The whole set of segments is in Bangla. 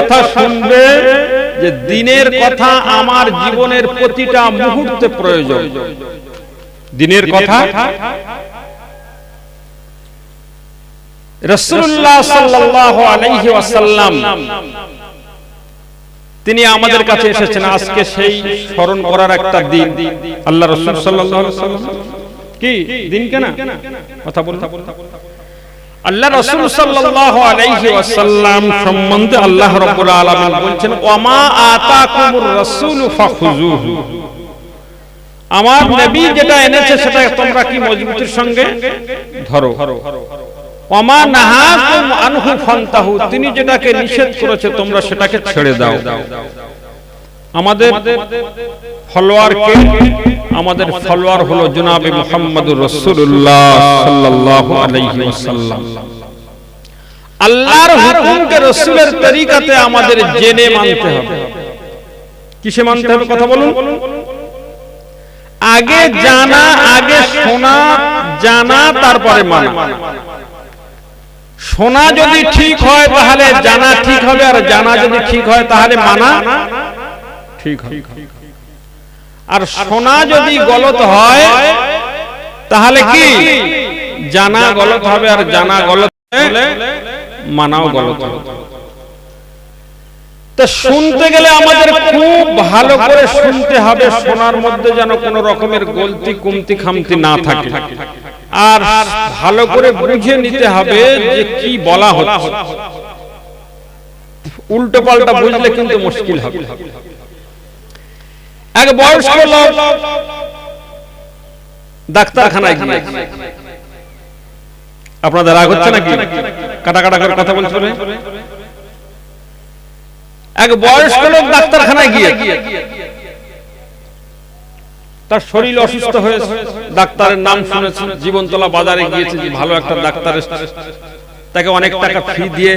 কথা শুনবে যে দিনের কথা আমার জীবনের প্রতিটা মুহূর্তে প্রয়োজন। দিনের কথা? রসুল্লাহ সাল্লাল্লাহু আলাইহি ওয়াসাল্লাম তিনি আমাদের কাছে এসেছেন। আজকে সেই স্মরণ করার একটা দিন। আল্লাহ রসুল কি? দিন কেনা? কথা বলুন। আল্লাহ রাসূল সাল্লাল্লাহু আলাইহি ওয়াসাল্লাম সম্বন্ধে আল্লাহ রাব্বুল আলামিন বলছেন, ওয়ামা আতাকুমুর রাসূল ফাখুযুহু। আমার নবী যেটা এনেছে সেটা তোমরা কি মজবুতির সঙ্গে ধরো? ওয়ামা নাহাকুম আনহু ফান্তাহু, তিনি যেটাকে নিষেধ করেছে তোমরা সেটাকে ছেড়ে দাও। আমাদের ফলোয়ার কে? আমাদের ফলোয়ার হলো জনাবে মুহাম্মদুর রাসূলুল্লাহ সাল্লাল্লাহু আলাইহি ওয়াসাল্লাম। আল্লাহর হুকুমকে রাসূলের তরিকাতে আমাদের জেনে মানতে হবে। কিসে মানতে হবে কথা বলুন? আগে জানা, আগে শোনা, জানা, তারপরে মানা। শোনা যদি ঠিক হয় তাহলে জানা ঠিক হবে, আর জানা যদি ঠিক হয় তাহলে মানা। ঠিক আর শোনা যদি গলত হয় তাহলে কি? জানা গলত হবে আর জানা গলত মানাও গলত। তা শুনতে গেলে আমাদের খুব ভালো করে শুনতে হবে শোনার মধ্যে যেন কোনো রকমের গলতি কুমতি খামতি না থাকে। আর ভালো করে বুঝে নিতে হবে যে কি বলা হচ্ছে। উল্টো পাল্টা বুঝলে কিন্তু মুশকিল হবে। এক বয়স্ক লোক ডাক্তারখানায় গিয়ে। আপনাদের রাগ হচ্ছে নাকি? কাটা কাটা করে কথা বলছিল এক বয়স্ক লোক ডাক্তারখানায় গিয়ে। তার শরীর অসুস্থ হয়েছে ডাক্তারের নাম শুনেছে, জীবনতলা বাজারে গিয়েছে যে ভালো একটা ডাক্তার তাকে অনেক টাকা ফি দিয়ে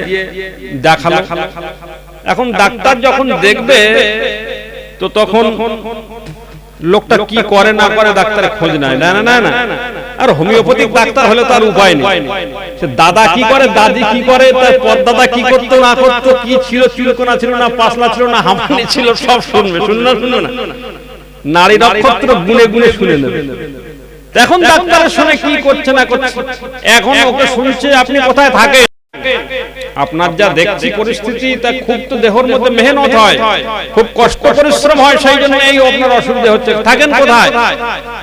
দেখাল। এখন ডাক্তার যখন দেখবে তো তখন লোকটা কি করে না করে ডাক্তারের খোঁজ নেয়? না না না না। আর হোমিওপ্যাথিক ডাক্তার হলে তার উপায় নেই। সে দাদা কি করে, দাদি কি করে, তার পরদাদা কি করতো, না করতো, কি ছিল, চুলকোনা ছিল, না পাসলা ছিল, না হামানি ছিল, সব শুনবে শুননা শুনবে না। নারী নক্ষত্র গুনে গুনে শুনে নেবে। এখন ডাক্তারের শুনে কি করছে না করছে? এখন ওকে শুনছে, আপনি কোথায় থাকেন? আপনার যা দেখছি পরিস্থিতি তা খুব তো দেহর মধ্যে মেহনত হয়। খুব কষ্ট পরিশ্রম হয় সেই জন্য এই আপনার অসুবিধা হচ্ছে। থাকেন কোথায়?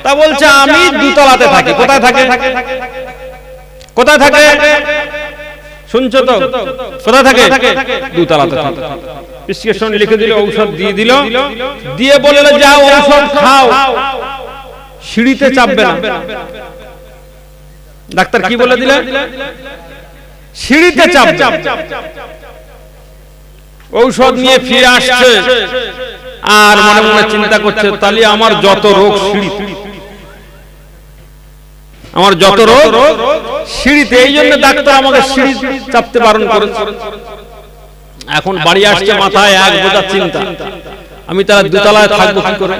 তা বলছে আমি দুতলাতে থাকি। কোথায় থাকে। কোথায় থাকে শুনছো তো? কোথায় থাকে? দুতলাতে থাকে। প্রেসক্রিপশন লিখে দিল ঔষধ দিয়ে দিল। দিয়ে বললে যাও ঔষধ খাও। সিঁড়িতে চাপবে না। ডাক্তার কি বলে দিলেন সিঁড়িতে চাপ। ঔষধ নিয়ে ফিরে আসছে। আর মনে মনে চিন্তা করছে তাহলে আমার যত রোগ সিঁড়ি আমার যত রোগ সিঁড়িতে এই জন্য ডাক্তার আমাকে সিঁড়ি চাপতে বারণ করেছে। এখন বাড়ি আসছে মাথায় এক বোঝা চিন্তা। আমি তারা দুতলায় থাকব কি করে?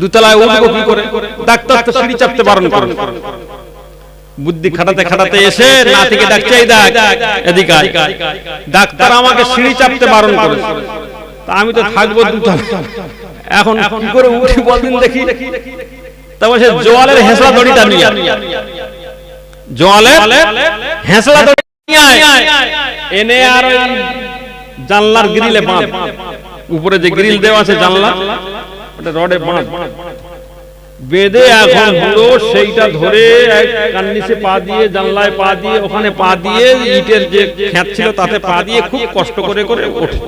দুতলায় উঠবো কি করে? ডাক্তার তো সিঁড়ি চাপতে বারণ করে বুদ্ধি খাটাতে খাটাতে এসে নাতিকে ডাকছে এই দেখ এদিকে। ডাক্তার আমাকে সিঁড়ি চাপতে বারণ করে তা আমি তো থাকব দুতলা এখন কি করে উঠি বলদিন দেখি। তারপর সে জোয়ালের হেসলা দড়িটা নিয়ে জোয়ালের হেসলা দড়ি এনে আর জানলার গ্রিলে বাঁধ। উপরে যে গ্রিল দেওয়া আছে জানলা ওটা রডে বাঁধ। বেঁধে এখন পুরো সেইটা ধরে কান্নিসে পা দিয়ে, জানলায় পা দিয়ে, ওখানে পা দিয়ে ইটের যে খ্যাত ছিল তাতে পা দিয়ে খুব কষ্ট করে করে ওঠে।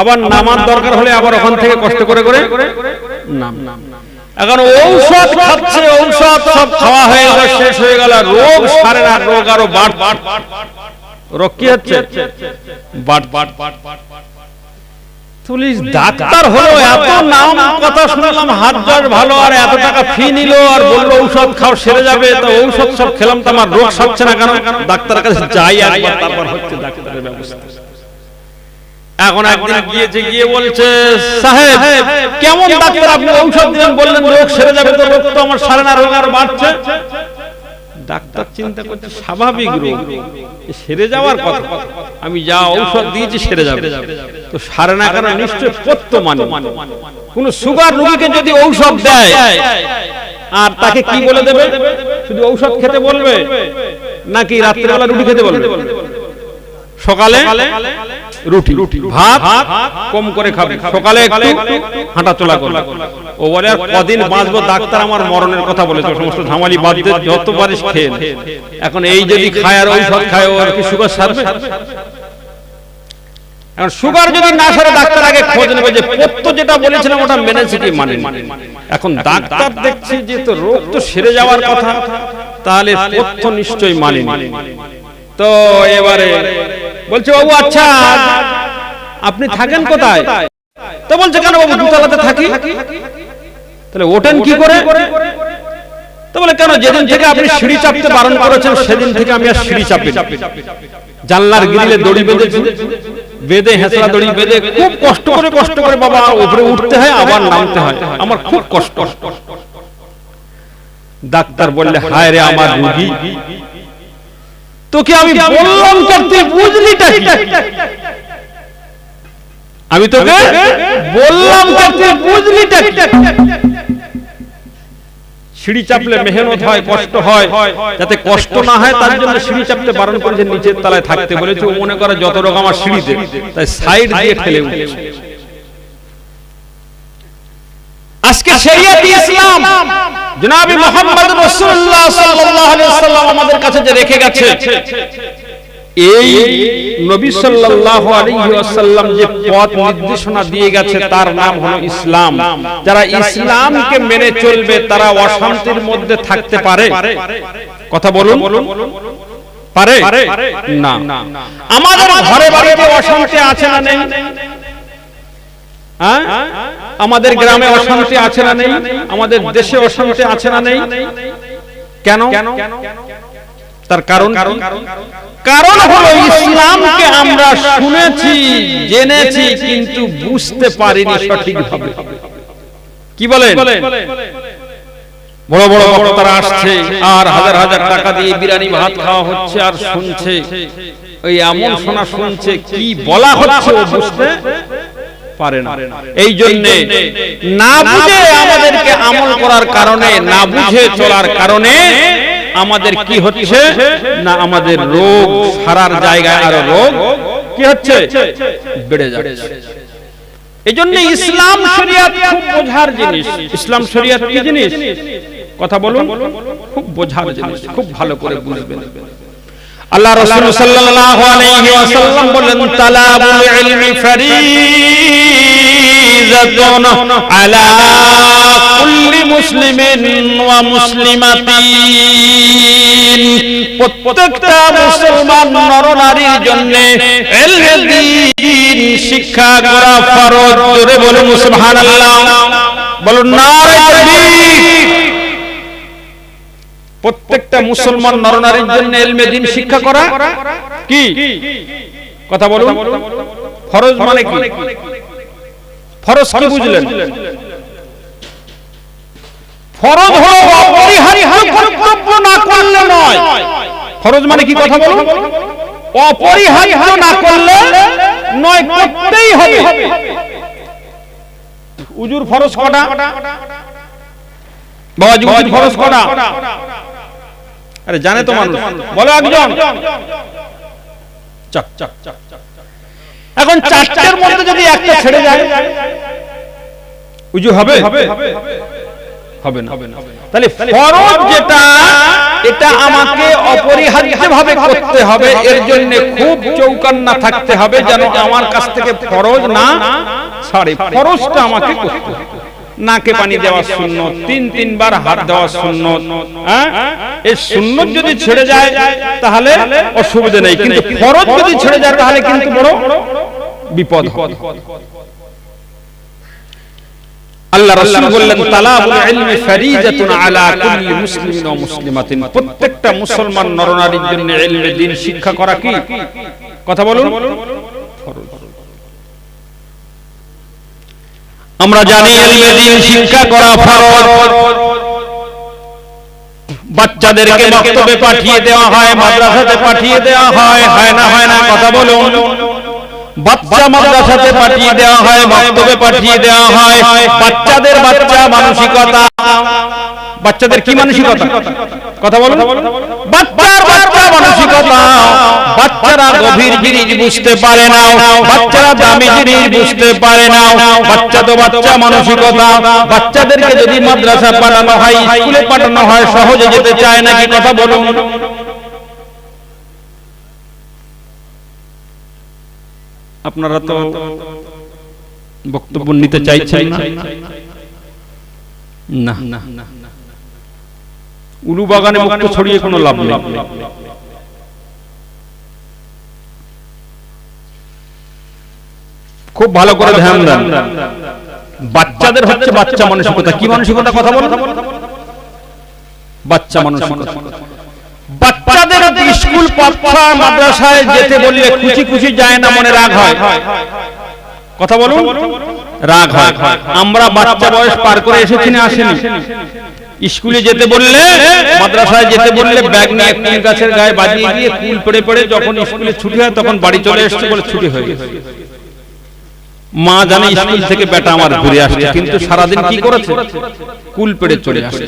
আবার নামার দরকার হলে আবার ওখান থেকে কষ্ট করে করে নাম। এখন ঔষধ খাচ্ছে, ঔষধ সব খাওয়া হয়ে গেল, শেষ হয়ে গেল রোগ সারে না, রোগ আরও বাট বাট রোগ কি হচ্ছে? But but but but police doctor হলো এত নাম কথা শুনলাম হাত জ্বর ভালো আর এত টাকা ফি নিল আর বলল ঔষধ খাও সেরে যাবে তো ঔষধ সব খেলাম তো আমার রোগ সারছে না কেন? ডাক্তারের কাছে যাই একবার তারপর হচ্ছে ডাক্তারের ব্যবস্থা। এখন একদিন গিয়েছে গিয়ে বলছে সাহেব কেমন ডাক্তার? আপনি ঔষধ দিলেন বললেন রোগ সেরে যাবে তো রোগ তো আমার সারে না রোগ আর বাড়ছে। ডাক্তার চিন্তা করছে স্বাভাবিক রোগ। সেরে যাওয়ার কথা। আমি যা ঔষধ দিয়েছি সেরে যাবে। তো সারে না কেন নিশ্চয় পত্য মানে। কোন সুগার রোগীকে যদি ঔষধ দেয় আর তাকে কি বলে দেবে? শুধু ঔষধ খেতে বলবে? নাকি রাত্রিবেলা রুটি খেতে বলবে? সকালে রুটি রুটি ভাত কম করে খাবে। সকালে একটু হাঁটা চলা করবে। ও বলে আর কদিন বাঁচবো ডাক্তার আমার মরণের কথা বলেছে সমস্ত ঝামালি বাদ দিয়ে যত পারিস খেয়ে। এখন এই যদি খায় আর ঔষধ খায় ও আর কি সুগার সারবে? এখন সুগার যদি না সারে ডাক্তার আগে খোঁজ নেবে যে পত্য যেটা বলেছিলাম ওটা মেনেছে কি মানে এখন ডাক্তার দেখছি যে তো রোগ তো সেরে যাওয়ার কথা তাহলে পত্য নিশ্চয়ই মানে তো এবারে বলছে বাবু আচ্ছা আপনি থাকেন কোথায়? তো বলছে কেন বাবু দুতলাতে থাকি? তাহলে ওঠেন কি করে? তো বলে কেন যেদিন থেকে আপনি সিঁড়ি চাপতে বারণ করেছেন সেদিন থেকে আমি আর সিঁড়ি চাপি। জানলার গ্রিলে দড়ি বেঁধেছি বেঁধে হেঁচড়া দড়ি বেঁধে খুব কষ্ট করে কষ্ট করে বাবা উপরে উঠতে হয় আবার নামতে হয়। আমার খুব কষ্ট। ডাক্তার বললে হায় রে আমার রুগী। তোকে আমি বললাম তুই বুঝলিটা কি? আমি তোকে বললাম তুই বুঝলিটা কি? সিঁড়ি চাপলে মেহনত হয় কষ্ট হয়। যাতে কষ্ট না হয় তার জন্য সিঁড়ি চাপতে বারণ করেছে নিচের তলায় থাকতে বলেছে মনে করে যত রকম আমার সিঁড়িতে তাই সাইড দিয়ে ঠেলে উঠেছে। আজকে শরিয়ত ইসলাম। জনাবি মুহাম্মদ রাসূলুল্লাহ সাল্লাল্লাহু আলাইহি ওয়াসাল্লাম আমাদের কাছে যে রেখে গেছে, এই নবী সাল্লাল্লাহু আলাইহি ওয়াসাল্লাম যে পথ নির্দেশনা দিয়ে গেছে, তার নাম হলো ইসলাম। যারা ইসলামকে মেনে চলবে, তারা অশান্তির মধ্যে থাকতে পারে। কথা বলুন। পারে? না। আমাদের ঘরে বাড়িতে অশান্তি আছে না নেই? হ্যাঁ? আমাদের গ্রামে অশান্তি আছে না নেই? আমাদের দেশে অশান্তি আছে না নেই? কেন? তার কারণ কারণ? হলো ইসলামকে আমরা শুনেছি জেনেছি কিন্তু বুঝতে পারিনি সঠিকভাবে। কি বলেন? বড় বড় বক্তারা আসছে আর হাজার হাজার টাকা দিয়ে বিরিয়ানি ভাত খাওয়া হচ্ছে আর শুনছে। ওই এমন শোনা শুনছে কি বলা হচ্ছে বুঝতে? পারে না। এই জন্য না বুঝে আমাদেরকে আমল করার কারণে না বুঝে চলার কারণে আমাদের কি হচ্ছে? না আমাদের রোগ সারার জায়গায় আরও রোগ কি হচ্ছে? বেড়ে যাচ্ছে। এই জন্য ইসলাম শরিয়াত খুব বোঝার জিনিস। ইসলাম শরিয়াত কি জিনিস? কথা বলুন। খুব বোঝার জিনিস। খুব ভালো করে বুঝবেন। আল্লাহ রাসূল সাল্লাল্লাহু আলাইহি ওয়াসাল্লাম বলেন তালাবুল ইলমি ফরিজাতুন আলা কুল্লি মুসলিমিন ওয়া মুসলিমাতিন। প্রত্যেকটা মুসলমান নরনারীর জন্য ইলমে দ্বীন শিক্ষা করা ফরজ। জোরে বলুন সুবহানাল্লাহ। বলুন নারে তাকবীর প্রত্যেকটা মুসলমান নরনারীর জন্য এলমে দিন শিক্ষা করা কি? কথা বলুন। ফরজ মানে কি? ফরজ কি বুঝলেন? ফরজ হলো অপরিহার্য কর্তব্য না করলে নয়। ফরজ মানে কি কথা বলুন? অপরিহার্য না করলে নয় করতেই হবে। উজুর ফরজ কটা? বাবাজি উজুর ফরজ কটা? আরে জানে তো মানুষ। বলো একজন। চক চক চক চাক। এখন চারটের মধ্যে যদি একটা ছেড়ে যায় উজু হবে? হবে না তাহলে ফরজ যেটা এটা আমাকে অপরিহার্যভাবে করতে হবে। এর জন্য খুব চৌকান্না থাকতে হবে যেন আমার কাছ থেকে ফরজ না ছাড়ে। ফরজটা আমাকে করতে হবে। নাকে পানি দেওয়া শূন্য তিন তিনবার হাত দেওয়া শূন্য এই শূন্য যদি ছেড়ে যায় তাহলে অসুবিধা নেই। কিন্তু ফরজ যদি ছেড়ে যায় তাহলে কিন্তু বড়। বিপদ হবে। আল্লাহ রাসূল বললেন তালাবুল ইলমি ফরিজাতুন আলা কুল্লি মুসলিমিন ওয়া মুসলিমাতিন। প্রত্যেকটা মুসলমান নরনারীর জন্য ইলমে দ্বীন শিক্ষা করা কি? কথা বলুন। আমরা জানি ইলমে দ্বীন শিক্ষা করা ফরজ। বাচ্চাদেরকে বক্তব্যে পাঠিয়ে দেওয়া হয় মাদ্রাসাতে পাঠিয়ে দেওয়া হয়। হয় না হয় না কথা বলুন। বাচ্চা মাদ্রাসাতে পাঠিয়ে দেওয়া হয়, বক্তব্যে পাঠিয়ে দেওয়া হয়। বাচ্চাদের বাচ্চা মানসিকতা। বাচ্চাদের কি মানসিকতা? কথা বলুন। বাচ্চার বাচ্চা মানসিকতা। বাচ্চারা গভীর জিনিস বুঝতে পারে না। বাচ্চারা দামি জিনিস বুঝতে পারে না। বাচ্চা তো বাচ্চা মানসিকতা। বাচ্চাদেরকে যদি মাদ্রাসা পাঠানো হয়, স্কুলে পাঠানো হয়, সহজে যেতে চায় নাকি? কথা বলুন। আপনারা তো বক্তব্য নিতে চাইছেন না? না? উলু বাগানে মুক্ত ছড়িয়ে কোনো লাভ নেই। খুব ভালো করে ধ্যান দেন। বাচ্চাদের হচ্ছে বাচ্চা মানসিকতা। কি মানসিকতা কথা বলো বাচ্চা মানসিকতা। বাচ্চাদের স্কুল পাঠা মাদ্রাসায় যেতে বললে খুশি খুশি যায় না মনে রাগ হয়। কথা বলুন? রাগ হয়। আমরা বাচ্চা বয়স পার করে এসেছি না আসেনি। স্কুলে যেতে বললে মাদ্রাসায় যেতে বললে ব্যাগ নিয়ে কুল গাছের গায়ে বাজিয়ে দিয়ে কুল পড়ে পড়ে যখন স্কুলে ছুটি হয় তখন বাড়ি চলে এসছে বলে ছুটি হয়ে গেছে। মা জানে স্কুল থেকে বেটা আমার ঘুরে আসছে কিন্তু সারাদিন কি করেছে? কুল পেড়ে চলে আসছে।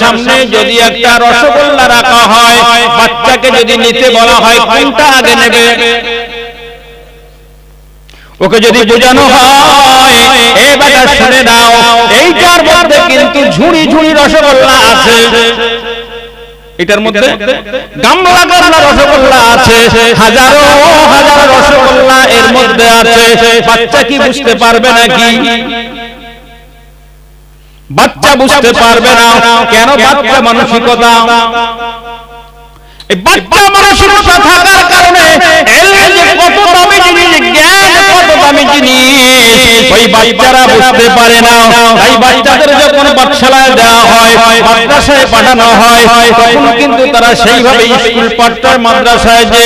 সামনে যদি একটা রসগোল্লা রাখা হয়, বাচ্চাকে যদি নিতে বলা হয়, কোনটা আগে নেবে? ওকে যদি বোঝানো হয়, এ বেটা শুনে দাও এইটার মধ্যে কিন্তু ঝুড়ি ঝুড়ি রসগোল্লা আছে। এটার মধ্যে গামলা গামলা রসগোল্লা আছে হাজারো হাজার রসগোল্লা এর মধ্যে আছে। বাচ্চা কি বুঝতে পারবে নাকি? বাচ্চা বুঝতে পারবে না। কেন বাচ্চা মানসিকতা? এই বাচ্চা মানসিকতা থাকার কারণে যে কত দামি জিনিস জ্ঞান দামি জিনিস, ওই বাচ্চারা বুঝতে পারে না। তাই বাচ্চাদের যখন পাঠশালায় দেওয়া হয়, মাদ্রাসায় পাঠানো হয়, তখন কিন্তু তারা সেইভাবে স্কুল মাদ্রাসায় যে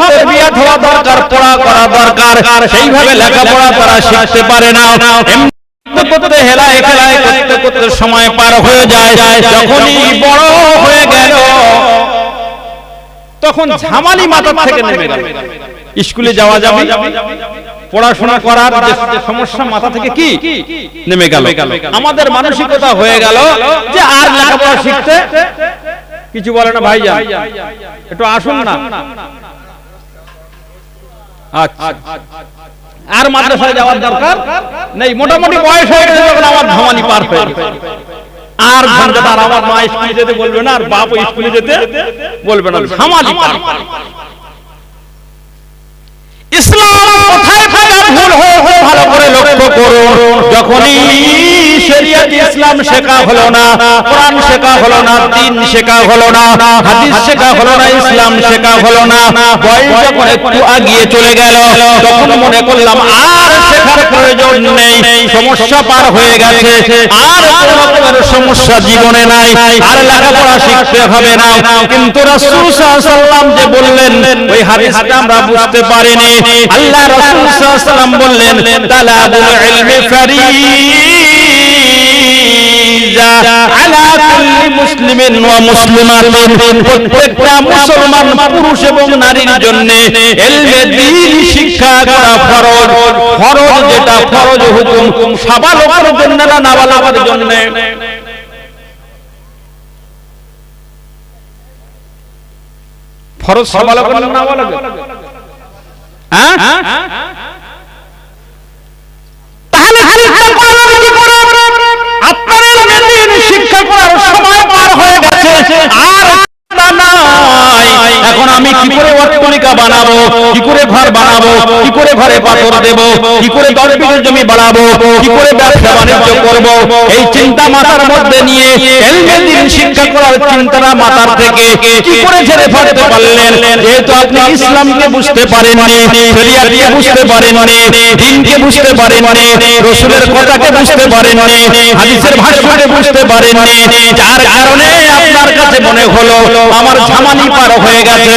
তরবিয়াত হওয়া দরকার, পড়া করা দরকার, সেইভাবে লেখাপড়া তারা শিখতে পারে না। সময় পার হয়ে যায়, যখনই বড় হয়ে গেল, তখন ঝামালি মাথা থেকে নেমে গেল। স্কুলে যাওয়া যাবে, পড়াশোনা করার সমস্যা মাথা থেকে কি? নেমে গেল। আমাদের মানসিকতা হয়ে গেল যে আর লেখাপড়া শিখতে কিছু বলে না ভাই একটু আসুন না। আচ্ছা। আর মাদ্রাসায় যাওয়ার দরকার নেই। মোটামুটি বয়স হয়ে গেছে যখন আমার ধামানি পার হয়ে গেছে। আর ঝঞ্ঝাট আর আমার মা স্কুলে যেতে বলবে না, আর বাপ স্কুলে যেতে বলবে না। ধামালি পার। ইসলাম কোথায় কোথায় ভুল হয়ে ভালো করে লক্ষ্য করুন। যখনই শরিয়ত ইসলাম শেখা হলো না, কোরআন শেখা হলো না, দিন শেখা হলো না, হাদিস শেখা হলো না, ইসলাম শেখা হলো না। বয়স যখন একটু আগিয়ে চলে গেল, তখন মনে করলাম, আর শেখার প্রয়োজন নেই, সমস্যা পার হয়ে গেছে, আর কোন রকমের সমস্যা জীবনে নাই, আর লেখাপড়া শিখতে হবে না। কিন্তু রাসূল সাল্লাল্লাহু যে বললেন, ওই হাদিসটা আমরা বুঝতে পারিনি। আল্লাহ রাসূল সাল্লাল্লাহু বললেন, তালাবুল ইলমি ফারিজা আলা কুল্লি মুসলিমিন ওয়া মুসলিমাতিন। প্রত্যেকটা মুসলমান পুরুষ এবং নারীর জন্য ইলমে দ্বীন শিক্ষা করা ফরজ। ফরজ যেটা ফরজ হুকুম, সাবালকের জন্য না নাবালকের জন্য? ফরজ সাবালকের না নাবালকের হ্যাঁ? আর আমি কি করে অট্টলিকা বানাবো? কি করে ঘর বানাবো? কি করে ঘরে পাথর দেব? কি করে দশ বিঘে জমি বাড়াবো কি করে ব্যবসা বাণিজ্য করব? এই চিন্তা মাথার মধ্যে নিয়ে এলমেদিন শিক্ষা করার চিন্তাটা মাথার থেকে কি করে ছেড়ে ফেলতে পারলেন? যেহেতু আপনি ইসলামকে বুঝতে পারেননি, শরিয়াতকে বুঝতে পারেননি, দিনকে বুঝতে পারেননি, রসুলের কথাকে বুঝতে পারেননি, হাদিসের ভাষ্যকে বুঝতে পারেননি, যার কারণে আপনার কাছে মনে হলো, আমার ঝামানি পার হয়ে গেছে।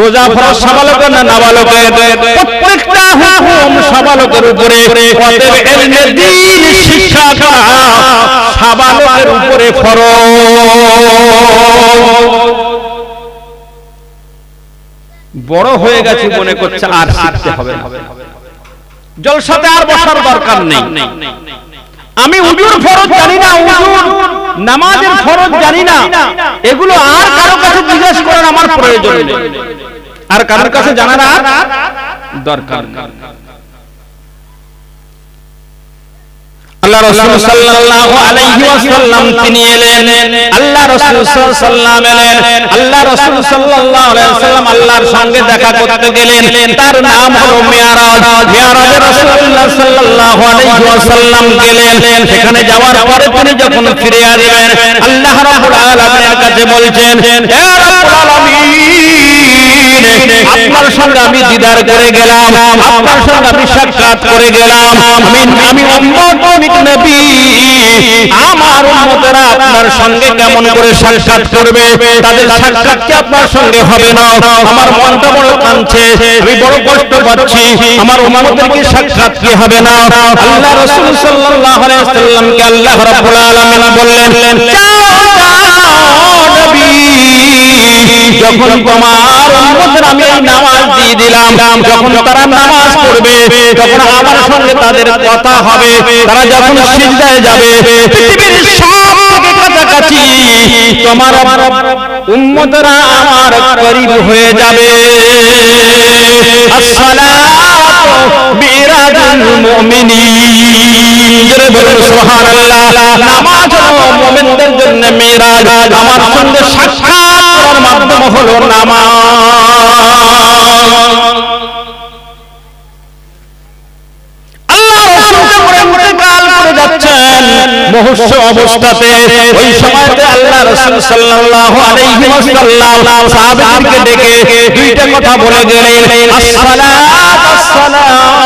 রোজা ফরজ সাবালকের না নাবালকের? প্রত্যেকটা হুকুম সাবালকের উপরে। অতএব ইলমে দিন শিক্ষা করা সাবালকের উপরে ফরজ। বড় হয়ে গেছে মনে করছে আর শিখতে হবে না। জলসাতে আর বসার দরকার নেই। আমি উজুর ফরজ জানি না উজুর নামাজের ফরজ জানি না। এগুলো আর কারও কাছে জিজ্ঞেস করার আমার প্রয়োজন নেই। আর কারোর কাছে জানার আর দরকার আল্লাহ রাসূল সাল্লাল্লাহু আলাইহি ওয়াসাল্লাম তিনি এলেন। আল্লাহ রাসূল সাল্লাল্লাহু এলেন আল্লাহ রাসূল সাল্লাল্লাহু আলাইহি ওয়াসাল্লাম আল্লাহর সঙ্গে দেখা করতে গেলেন। তার নাম হলো মিরাজ। মিরাজে। রাসূলুল্লাহ সাল্লাল্লাহু আলাইহি ওয়াসাল্লাম গেলেন। সেখানে যাওয়ার পরে তিনি যখন ফিরে আসবেন আল্লাহ রাব্বুল আলামিনের কাছে বলছেন হে রাব্বুল আলামিন আপনার সঙ্গে আমি দিদার করে গেলাম। আপনার সঙ্গে আমি সাক্ষাৎ করে গেলাম। আমি আমি নবী, আমার উম্মতেরা আপনার সঙ্গে কেমন করে সাক্ষাৎ করবে? তাদের সাক্ষাৎ কি আপনার সঙ্গে হবে না? আমার মনটা বড় কাঁদছে। আমি বড় কষ্ট পাচ্ছি। আমার উম্মতের কি সাক্ষাৎ কি হবে না? আল্লাহ রাসূল সাল্লাল্লাহু আলাইহি ওয়াসাল্লামকে আল্লাহ রাব্বুল আলামিন বললেন যখন তোমার উম্মতের আমি এই নামাজ দিয়ে দিলাম, যখন তারা নামাজ পড়বে তখন আমার সঙ্গে তাদের কথা হবে, তারা যখন সিজদায় যাবে, পৃথিবীর সব থেকে আমার করিব হয়ে যাবে। আসসালাতু বিরাজুল মুমিনিন। জোরে বলুন সুবহানাল্লাহ। মিরাজ আমার সঙ্গে সাক্ষাৎ করার মাধ্যম হলো নামাজ। আল্লাহ রাসূল যখন ইন্তেকাল করে যাচ্ছেন মুহূর্ত অবস্থাতে ওই সময়তে আল্লাহ রাসূল সাল্লাল্লাহু আলাইহি ওয়াসাল্লাম সাহাবাদেরকে ডেকে দুইটা কথা বলে গেলেন আসসালাত আসসালাত।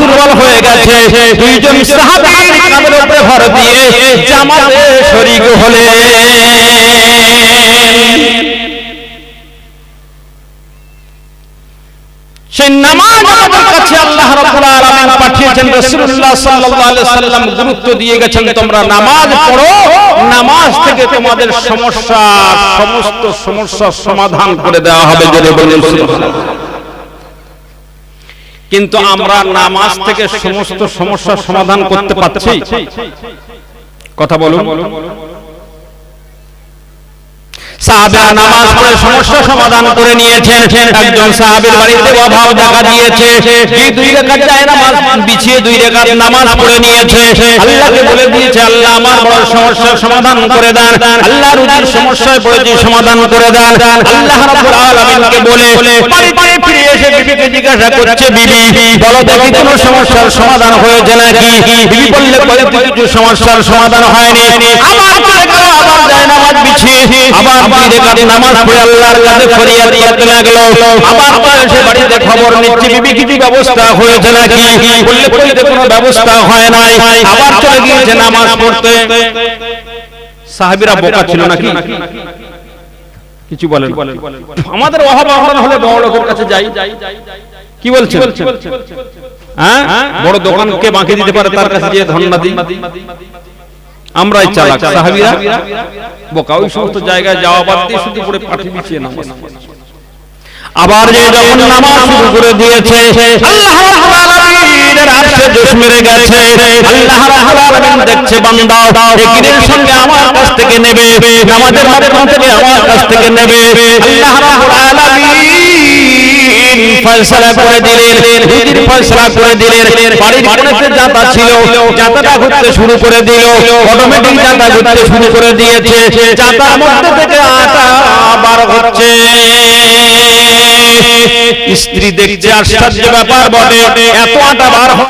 দুর্বল হয়ে গেছে। দুইজন ভর দিয়ে সাল্লাম গুরুত্ব দিয়ে গেছেন, তোমরা নামাজ পড়ো, নামাজ থেকে তোমাদের সমস্যা, সমস্ত সমস্যার সমাধান করে দেওয়া হবে যদি কিন্তু আমরা নামাজ থেকে সমস্ত সমস্যার সমাধান করতে পারছি। কথা বলুন। সাহাবেরা নামাজ পড়ে সমস্যা সমাধান করে নিয়েছেন। একজন সাহাবের বাড়িতে অভাব দেখা দিয়েছে। দুই রেখাত যায় নামাজ বিছিয়ে দুই রেখাত নামাজ পড়ে নিয়েছে। আল্লাহকে বলে দিয়েছে, আল্লাহ আমার বড় সমস্যার সমাধান করে দেন। আল্লাহ রুজির সমস্যায় পড়েছি সমাধান করে দেন। আল্লাহ রাব্বুল আলামিনকে বলে বাড়িতে ফিরে এসে বিবিকে জিজ্ঞাসা করছে, বিবি, বলো দেখি কোনো সমস্যার সমাধান হয়েছে নাকি? বিবি বললে, বলে কিছু সমস্যার সমাধান হয়নি। আবার আবার যায় নামাজ বিছিয়ে, আবার দুই রেখাত নামাজ পড়ে আল্লাহর কাছে ফরিয়াদ করতে লাগল। আবার পরে বাড়িতে খবর নিচ্ছে বিবি কিছু ব্যবস্থা হয়েছে নাকি? বললে বলতে কোনো ব্যবস্থা হয় নাই। আবার চলে গিয়েছে নামাজ পড়তে। সাহাবিরা বোকা ছিল নাকি? কিছু বলেন। আমাদের অভাব অনটন হলে বড় লোকের কাছে যাই। কি বলছেন? হ্যাঁ? বড় দোকানকে বাঁকি দিতে পারে তার কাছে গিয়ে ধন্যবাদ আমরাই চালাক সাহাবিরা। বোকা ওই সমস্ত জায়গায় যাওয়া বাদ দিয়ে শুধু পড়ে পাঠিয়ে বিছিয়ে নামাজ। আবার যে যখন নামাজ শুরু করে দিয়েছে আল্লাহ মেরে গেছে আল্লাহ দেখছে। বান্দা একিনের সঙ্গে আমার কাছ থেকে নেবে। নামাজের মাধ্যম থেকে আমার কাছ থেকে নেবে। আল্লাহ আলামিন ফয়সালা করে দিলেন, হুজুর ফয়সালা করে দিলেন, বাড়ির কোণেতে যাতা ছিল, যাতাটা ঘুরতে শুরু করে দিল অটোমেটিক যাতা ঘুরতে শুরু করে দিয়েছে যাতা মধ্যে থেকে আটা বার হচ্ছে। স্ত্রী দেখছে আশ্চর্য ব্যাপার বটে, এত আটা বার